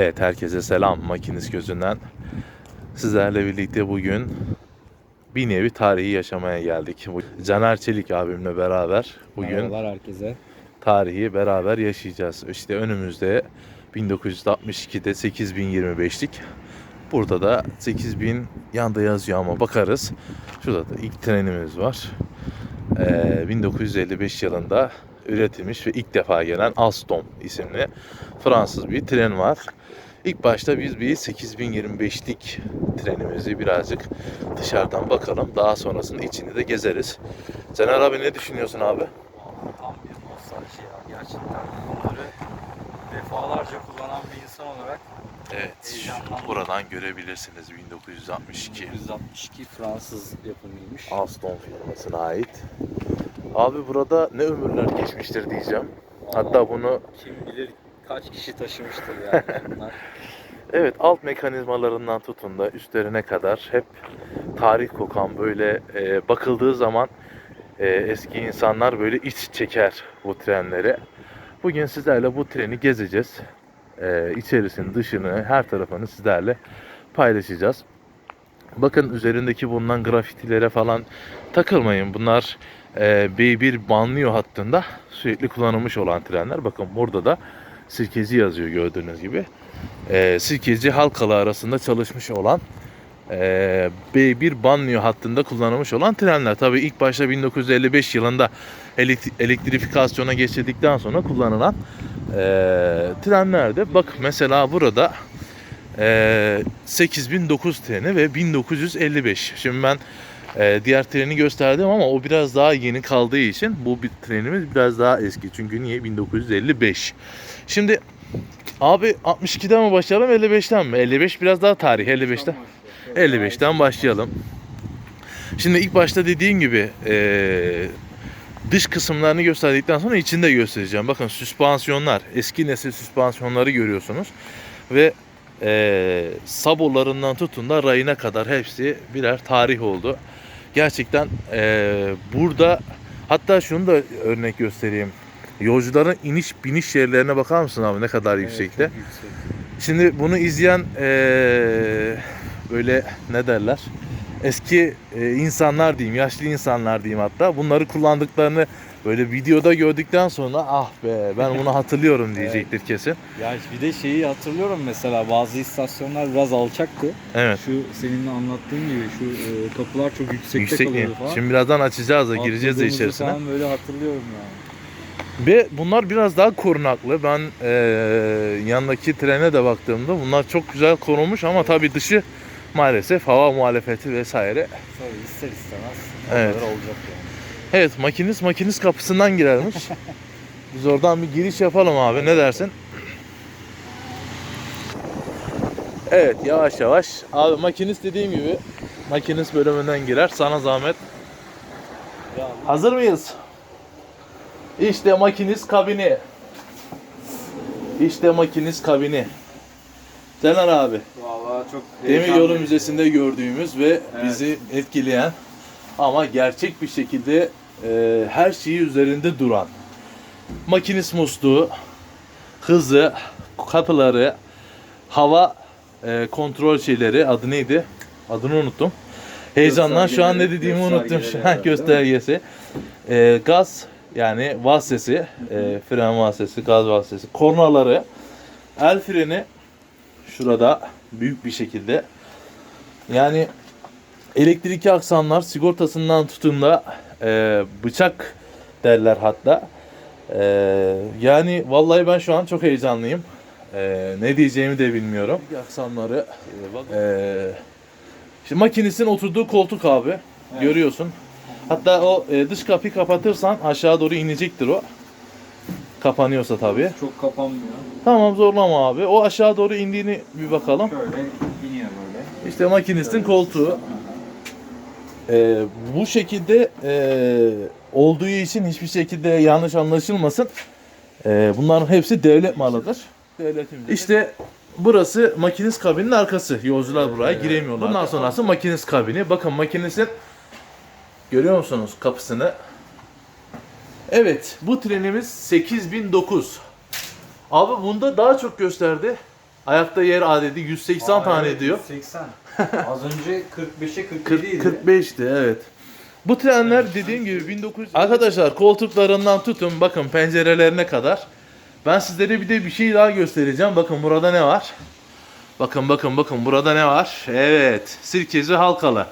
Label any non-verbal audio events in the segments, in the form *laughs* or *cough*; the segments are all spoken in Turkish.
Evet herkese selam makinist gözünden. Sizlerle birlikte bugün bir nevi tarihi yaşamaya geldik. Caner Çelik abimle beraber bugün Merhabalar herkese. tarihi beraber yaşayacağız. İşte önümüzde 1962'de 8025'lik. Burada da 8000 yanda yazıyor ama bakarız. Şurada da ilk trenimiz var. Ee, 1955 yılında üretilmiş ve ilk defa gelen Alstom isimli Fransız bir tren var. İlk başta biz bir 8025'lik trenimizi birazcık dışarıdan bakalım. Daha sonrasında içini de gezeriz. Caner abi ne düşünüyorsun abi? Tam bir nostalji ya gerçekten. Bunları defalarca kullanan bir insan olarak Evet, buradan görebilirsiniz 1962 1962 Fransız yapımıymış. Alstom firmasına ait. Abi burada ne ömürler geçmiştir diyeceğim. Hatta bunu Kim bilir kaç kişi taşımıştır yani *laughs* bunlar. evet alt mekanizmalarından tutun da üstlerine kadar hep tarih kokan böyle e, bakıldığı zaman e, eski insanlar böyle iç çeker bu trenleri. Bugün sizlerle bu treni gezeceğiz. E, içerisini, dışını, her tarafını sizlerle paylaşacağız. Bakın üzerindeki bulunan grafitilere falan takılmayın. Bunlar B1 banlıyor hattında sürekli kullanılmış olan trenler. Bakın burada da Sirkeci yazıyor gördüğünüz gibi. E, Sirkeci Halkalı arasında çalışmış olan e, B1 banlıyor hattında kullanılmış olan trenler. Tabii ilk başta 1955 yılında elektri- elektrifikasyona geçirdikten sonra kullanılan trenlerde. Bak mesela burada e, 8009 treni ve 1955. Şimdi ben e, diğer treni gösterdim ama o biraz daha yeni kaldığı için bu bir trenimiz biraz daha eski. Çünkü niye? 1955. Şimdi abi 62'den mi başlayalım 55'ten mi? 55 biraz daha tarih 55'ten. 55'ten başlayalım. Şimdi ilk başta dediğim gibi eee, dış kısımlarını gösterdikten sonra içini de göstereceğim. Bakın süspansiyonlar, eski nesil süspansiyonları görüyorsunuz. Ve eee sabolarından tutun da rayına kadar hepsi birer tarih oldu. Gerçekten eee, burada hatta şunu da örnek göstereyim. Yolcuların iniş biniş yerlerine bakar mısın abi ne kadar yüksekte? Evet, çok yüksek. Şimdi bunu izleyen eee, böyle ne derler? Eski eee, insanlar diyeyim, yaşlı insanlar diyeyim hatta. Bunları kullandıklarını böyle videoda gördükten sonra ah be ben bunu hatırlıyorum *laughs* diyecektir kesin. Ya bir de şeyi hatırlıyorum mesela bazı istasyonlar biraz alçaktı. Evet. Şu senin de anlattığın gibi şu e, kapılar çok yüksekte Yüksek kalıyordu falan. Şimdi birazdan açacağız da gireceğiz de içerisine. Falan böyle hatırlıyorum yani. Ve bunlar biraz daha korunaklı. Ben eee, yanındaki trene de baktığımda bunlar çok güzel korunmuş ama tabii dışı maalesef hava muhalefeti vesaire. Tabii ister istemez Evet. evet. olacak yani. Evet makinist makinist kapısından girermiş. *laughs* Biz oradan bir giriş yapalım abi ne dersin? Evet yavaş yavaş. Abi makinist dediğim gibi makinist bölümünden girer. Sana zahmet. Ya, Hazır mıyız? İşte makinist kabini. İşte makinist kabini. Caner abi. Vallahi çok Demir Yolu heyecanlıyım. Müzesi'nde gördüğümüz ve Evet. bizi etkileyen ama gerçek bir şekilde e, her şeyi üzerinde duran makinist musluğu, hızı, kapıları, hava e, kontrol şeyleri adı neydi? Adını unuttum. Heyecandan şu an ne dediğimi unuttum. *laughs* değil mi? göstergesi. E, gaz yani vasıtası, e, fren vasıtası, gaz vasıtası, kornaları, el freni şurada büyük bir şekilde. Yani elektrikli aksamlar sigortasından tutun da e, bıçak derler hatta. E, yani vallahi ben şu an çok heyecanlıyım. E, ne diyeceğimi de bilmiyorum. Aksamları e, şimdi makinistin oturduğu koltuk abi. Görüyorsun. Hatta o e, dış kapıyı kapatırsan aşağı doğru inecektir o. Kapanıyorsa tabii. Çok kapanmıyor. Tamam zorlama abi. O aşağı doğru indiğini bir bakalım. Şöyle iniyor böyle. İşte makinistin koltuğu. Ee, bu şekilde e, olduğu için hiçbir şekilde yanlış anlaşılmasın. Ee, bunların hepsi devlet malıdır. İşte burası makinist kabinin arkası. Yolcular buraya giremiyorlar. Bundan sonrası makinist kabini. Bakın makinistin görüyor musunuz kapısını? Evet bu trenimiz 8009. Abi bunda daha çok gösterdi. Ayakta yer adedi 180 Aa, tane evet, diyor. 180. Az önce 45'e 47 40, idi. 45'ti evet. Bu trenler dediğim gibi 1900 Arkadaşlar koltuklarından tutun bakın pencerelerine kadar. Ben sizlere bir de bir şey daha göstereceğim. Bakın burada ne var? Bakın bakın bakın burada ne var? Evet. Sirkeci Halkalı.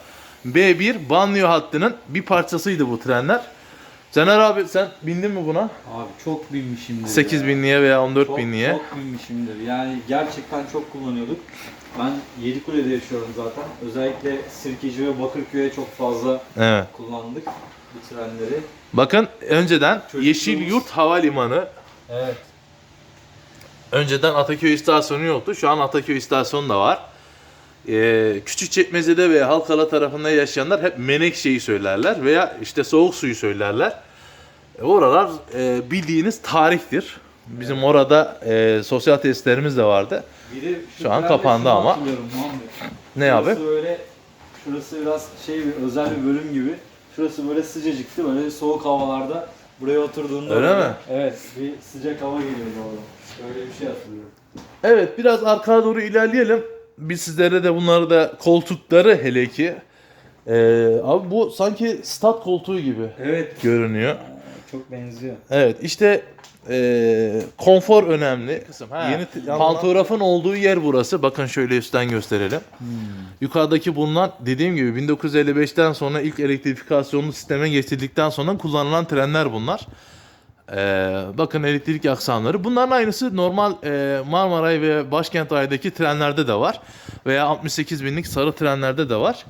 B1 banliyö hattının bir parçasıydı bu trenler. Caner abi sen bindin mi buna? Abi çok binmişimdir 8 ya. binliğe veya 14 çok, binliğe. Çok binmişimdir. Yani gerçekten çok kullanıyorduk. Ben Yedikule'de yaşıyorum zaten. Özellikle Sirkeci ve Bakırköy'e çok fazla Evet. kullandık bu trenleri. Bakın önceden Çocukluğumuz- Yeşilyurt Havalimanı Evet. Önceden Ataköy istasyonu yoktu. Şu an Ataköy istasyonu da var. Ee, Küçükçekmece'de veya Halkala tarafında yaşayanlar hep Menekşe'yi söylerler veya işte soğuk suyu söylerler. E, oralar e, bildiğiniz tarihtir. Bizim orada e, sosyal tesislerimiz de vardı. Bir de Şu an kapandı ama. Ne abi? Böyle, şurası biraz şey bir özel bir bölüm gibi. Şurası böyle sıcacıktı böyle soğuk havalarda buraya oturduğunda Öyle böyle- mi? Evet bir sıcak hava geliyordu orada. Öyle bir şey hatırlıyorum. Evet biraz arkaya doğru ilerleyelim. Biz sizlere de bunları da koltukları hele ki. Ee, abi bu sanki stat koltuğu gibi Evet. görünüyor. Çok benziyor. Evet işte eee, konfor önemli. Yeni t- pantografın olduğu yer burası. Bakın şöyle üstten gösterelim. Yukarıdaki bulunan dediğim gibi 1955'ten sonra ilk elektrifikasyonlu sisteme geçirdikten sonra kullanılan trenler bunlar. Eee, bakın elektrik aksamları. Bunların aynısı normal eee, Marmaray ve Başkent Ay'daki trenlerde de var. Veya 68 binlik sarı trenlerde de var.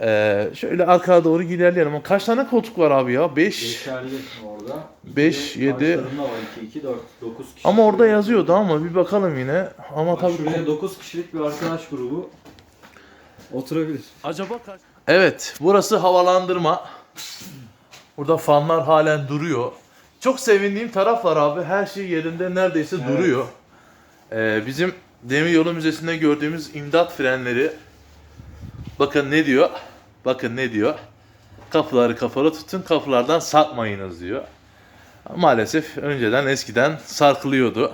Eee, şöyle arkaya doğru ilerleyelim. Ama Kaç tane koltuk var abi ya? 5, Geçerli orada. Beş, Bir de yedi. karşılarında var 2, 2, 4, 9 kişi. Ama orada yazıyordu ama bir bakalım yine. Ama Bak tabii şuraya 9 kişilik bir arkadaş grubu oturabilir. acaba kaç? Evet, burası havalandırma. Burada fanlar halen duruyor. Çok sevindiğim taraf var abi. Her şey yerinde neredeyse Evet. duruyor. Ee, bizim Demiryolu Müzesi'nde gördüğümüz imdat frenleri bakın ne diyor? Bakın ne diyor? Kapıları kapalı tutun, kapılardan sarkmayınız diyor. Maalesef önceden eskiden sarkılıyordu.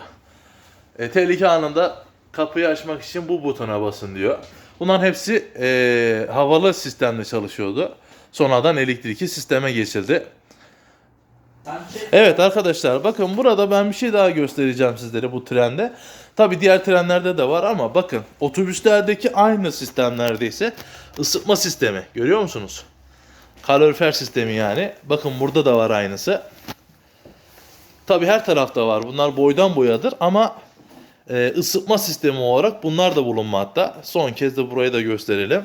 E, tehlike anında kapıyı açmak için bu butona basın diyor. Bunların hepsi e, havalı sistemle çalışıyordu. Sonradan elektrikli sisteme geçildi. Evet arkadaşlar bakın burada ben bir şey daha göstereceğim sizlere bu trende. Tabi diğer trenlerde de var ama bakın otobüslerdeki aynı sistem neredeyse ısıtma sistemi görüyor musunuz? Kalorifer sistemi yani. Bakın burada da var aynısı. Tabi her tarafta var. Bunlar boydan boyadır ama e, ısıtma sistemi olarak bunlar da bulunmakta. Son kez de burayı da gösterelim.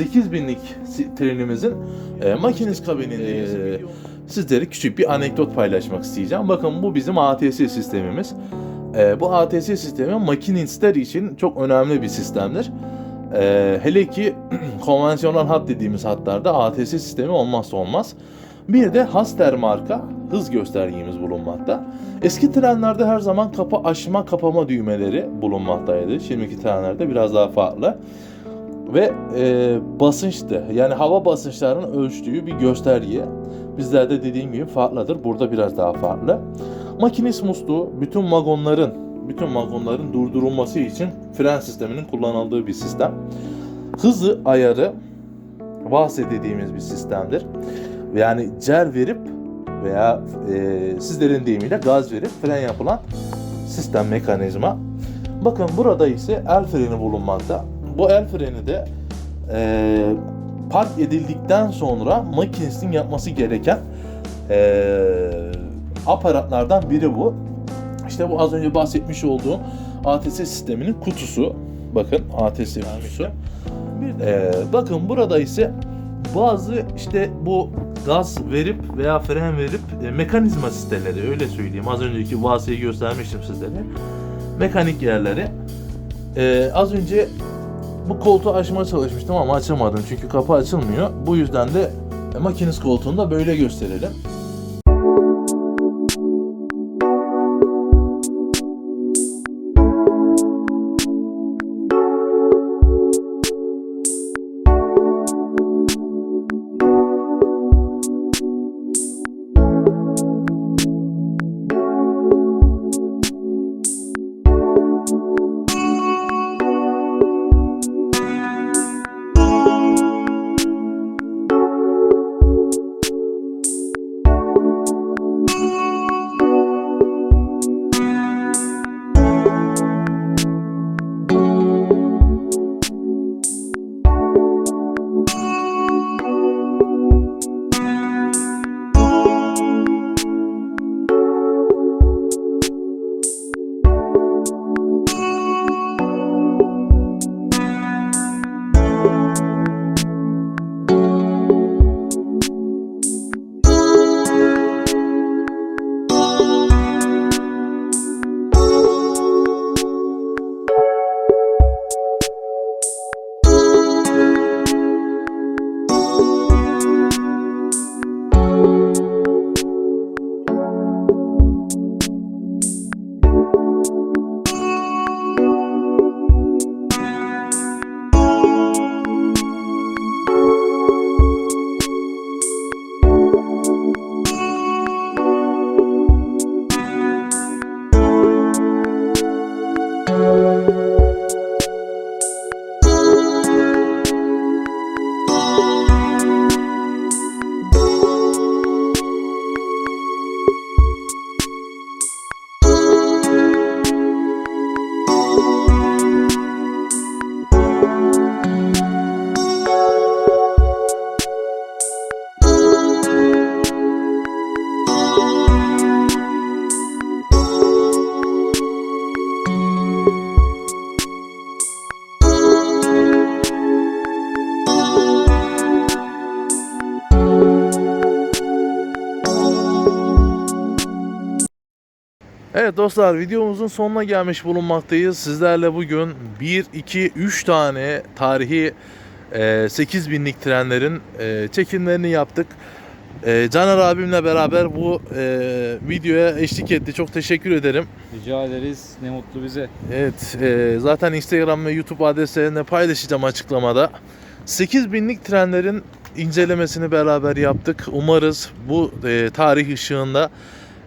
8000'lik si- trenimizin e, makinist kabininde e, sizlere küçük bir anekdot paylaşmak isteyeceğim. Bakın bu bizim ATS sistemimiz. E, bu ATS sistemi makinistler için çok önemli bir sistemdir. E, hele ki *clears throat* konvansiyonel hat dediğimiz hatlarda ATS sistemi olmazsa olmaz. Bir de Haster marka hız göstergemiz bulunmakta. Eski trenlerde her zaman kapı açma kapama düğmeleri bulunmaktaydı. Şimdiki trenlerde biraz daha farklı ve e, basınçtı. Yani hava basınçlarının ölçtüğü bir gösterge. Bizlerde dediğim gibi farklıdır. Burada biraz daha farklı. Makinist musluğu bütün vagonların bütün vagonların durdurulması için fren sisteminin kullanıldığı bir sistem. Hızı ayarı VASE dediğimiz bir sistemdir. Yani cer verip veya e, sizlerin deyimiyle gaz verip fren yapılan sistem mekanizma. Bakın burada ise el freni bulunmakta. Bu el freni de e, park edildikten sonra makinistin yapması gereken e, aparatlardan biri bu. İşte bu az önce bahsetmiş olduğum ATS sisteminin kutusu. Bakın ATS kutusu. E, bakın burada ise bazı işte bu gaz verip veya fren verip e, mekanizma siteleri öyle söyleyeyim. Az önceki vasiyi göstermiştim sizlere. Mekanik yerleri. Ee, az önce bu koltuğu açmaya çalışmıştım ama açamadım çünkü kapı açılmıyor. Bu yüzden de e, makinist koltuğunu da böyle gösterelim. Evet dostlar videomuzun sonuna gelmiş bulunmaktayız. Sizlerle bugün 1, 2, 3 tane tarihi e, 8000'lik trenlerin e, çekimlerini yaptık. E, Caner abimle beraber bu videoya eşlik etti. Çok teşekkür ederim. Rica ederiz. Ne mutlu bize. Evet zaten Instagram ve YouTube adreslerinde paylaşacağım açıklamada. 8000'lik trenlerin incelemesini beraber yaptık. Umarız bu tarih ışığında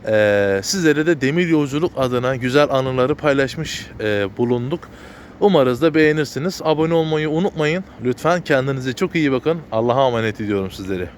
e, sizlere de demir yolculuk adına güzel anıları paylaşmış e, bulunduk. Umarız da beğenirsiniz. Abone olmayı unutmayın. Lütfen kendinize çok iyi bakın. Allah'a emanet ediyorum sizleri.